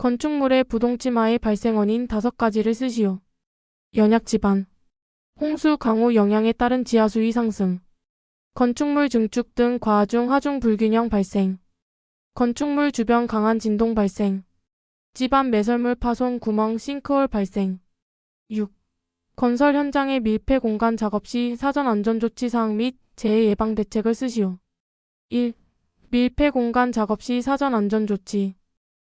건축물의 부동치마의 발생 원인 다섯 가지를 쓰시오. 연약 지반, 홍수, 강우 영향에 따른 지하 수위 상승, 건축물 증축 등 과중 하중 불균형 발생, 건축물 주변 강한 진동 발생, 집안 매설물 파손 구멍 싱크홀 발생. 6. 건설 현장의 밀폐 공간 작업 시 사전 안전 조치 사항 및 재해 예방 대책을 쓰시오. 1. 밀폐 공간 작업 시 사전 안전 조치.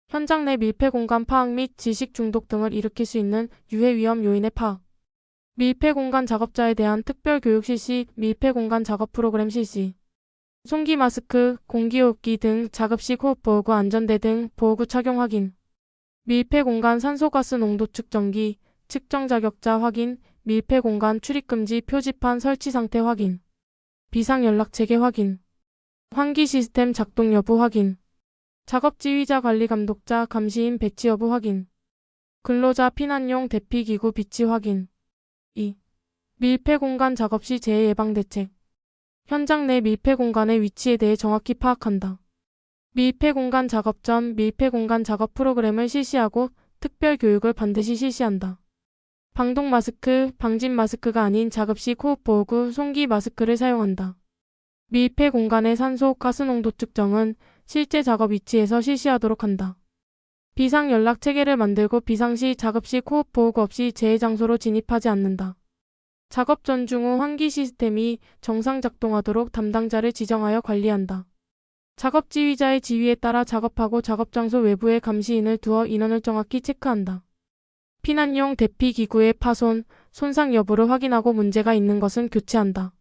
현장 내 밀폐 공간 파악 및 지식 중독 등을 일으킬 수 있는 유해 위험 요인의 파악. 밀폐 공간 작업자에 대한 특별 교육 실시, 밀폐 공간 작업 프로그램 실시. 송기 마스크, 공기호흡기 등 작업식 호흡 보호구 안전대 등 보호구 착용 확인. 밀폐 공간 산소가스 농도 측정기, 측정 자격자 확인, 밀폐 공간 출입 금지 표지판 설치 상태 확인. 비상 연락 체계 확인. 환기 시스템 작동 여부 확인. 작업 지휘자 관리 감독자 감시인 배치 여부 확인. 근로자 피난용 대피 기구 비치 확인. 2. 밀폐 공간 작업 시 재해 예방 대책. 현장 내 밀폐 공간의 위치에 대해 정확히 파악한다. 밀폐 공간 작업 전 밀폐 공간 작업 프로그램을 실시하고 특별 교육을 반드시 실시한다. 방독 마스크, 방진 마스크가 아닌 작업식 호흡 보호구, 송기 마스크를 사용한다. 밀폐 공간의 산소, 가스 농도 측정은 실제 작업 위치에서 실시하도록 한다. 비상 연락 체계를 만들고 비상시 작업식 호흡 보호구 없이 재해 장소로 진입하지 않는다. 작업 전 중 후 환기 시스템이 정상 작동하도록 담당자를 지정하여 관리한다. 작업 지휘자의 지휘에 따라 작업하고 작업 장소 외부에 감시인을 두어 인원을 정확히 체크한다. 피난용 대피 기구의 파손, 손상 여부를 확인하고 문제가 있는 것은 교체한다.